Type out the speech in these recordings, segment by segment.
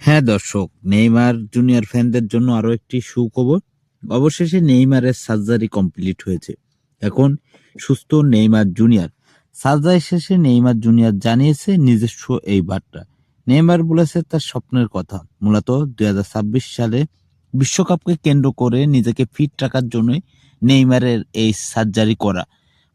হ্যাঁ দর্শক, Neymar junior ফ্যানদের জন্য আরও একটি সুখবর। অবশেষে নেইমারের সার্জারি কমপ্লিট হয়েছে। এখন সুস্থ নেইমার জুনিয়র। সার্জারি শেষে নেইমার জুনিয়র জানিয়েছে নিজস্ব এই বার্তা। নেইমার বলেছে তার স্বপ্নের কথা। মূলত দুই হাজার ছাব্বিশ সালে বিশ্বকাপকে কেন্দ্র করে নিজেকে ফিট রাখার জন্য নেইমারের এই সার্জারি করা।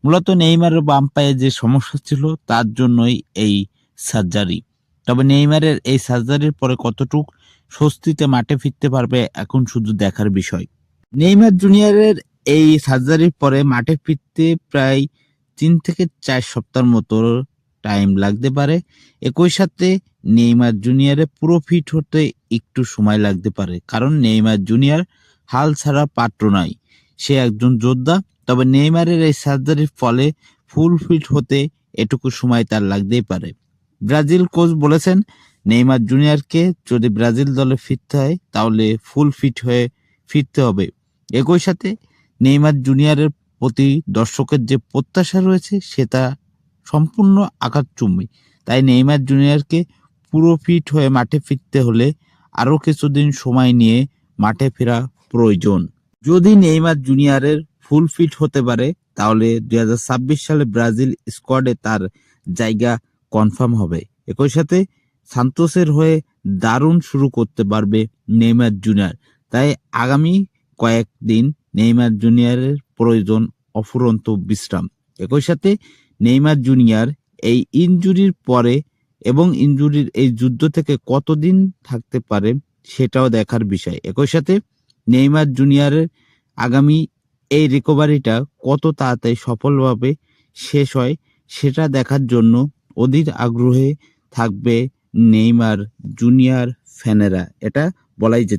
মূলত নেইমারের বাম পায়ে যে সমস্যা ছিল, তার জন্যই এই সার্জারি। তবে নেইমারের এই সার্জারির পরে কতটুক স্বস্তিতে মাঠে ফিরতে পারবে এখন শুধু দেখার বিষয়। নেইমার জুনিয়রের এই সার্জারির পরে মাঠে ফিরতে প্রায় তিন থেকে চার সপ্তাহের মতো টাইম লাগতে পারে। একই সাথে নেইমার জুনিয়রে পুরো ফিট হতে একটু সময় লাগতে পারে, কারণ নেইমার জুনিয়র হাল ছাড়া পাত্র নয় সে একজন যোদ্ধা, তবে নেইমারের এই সার্জারির ফলে ফুল ফিট হতে এটুকু সময় তার লাগতেই পারে। ব্রাজিল কোচ বলেছেন, নেইমার জুনিয়রকে যদি ব্রাজিল দলে ফিরতে হয়, তাহলে ফুল ফিট হয়ে ফিরতে হবে। একই সাথে, নেইমার জুনিয়রের প্রতি দর্শকের যে প্রত্যাশা রয়েছে, সেটা সম্পূর্ণ আঘাতচুম্বী তাই নেইমার জুনিয়রকে পুরো ফিট হয়ে মাঠে ফিরতে হলে আরও কিছুদিন সময় নিয়ে মাঠে ফেরা প্রয়োজন। যদি নেইমার জুনিয়রের ফুল ফিট হতে পারে, তাহলে দুই হাজার ছাব্বিশ সালে ব্রাজিল স্কোয়াডে তার জায়গা কনফার্ম হবে। একই সাথে সান্তোসের হয়ে দারুণ শুরু করতে পারবে নেইমার জুনিয়র। তাই আগামী কয়েকদিন নেইমার জুনিয়রের প্রয়োজন অফুরন্ত বিশ্রাম। একই সাথে নেইমার জুনিয়র এই ইনজুরির পরে এবং ইনজুরির এই যুদ্ধ থেকে কতদিন থাকতে পারে সেটাও দেখার বিষয়। একই সাথে নেইমার জুনিয়রের আগামী এই রিকভারিটা কত তাড়াতাড়ি সফলভাবে শেষ হয় সেটা দেখার জন্য অধীর আগ্রহে থাকবে নেইমার জুনিয়র ফ্যানেরা এটা বলাই যেতে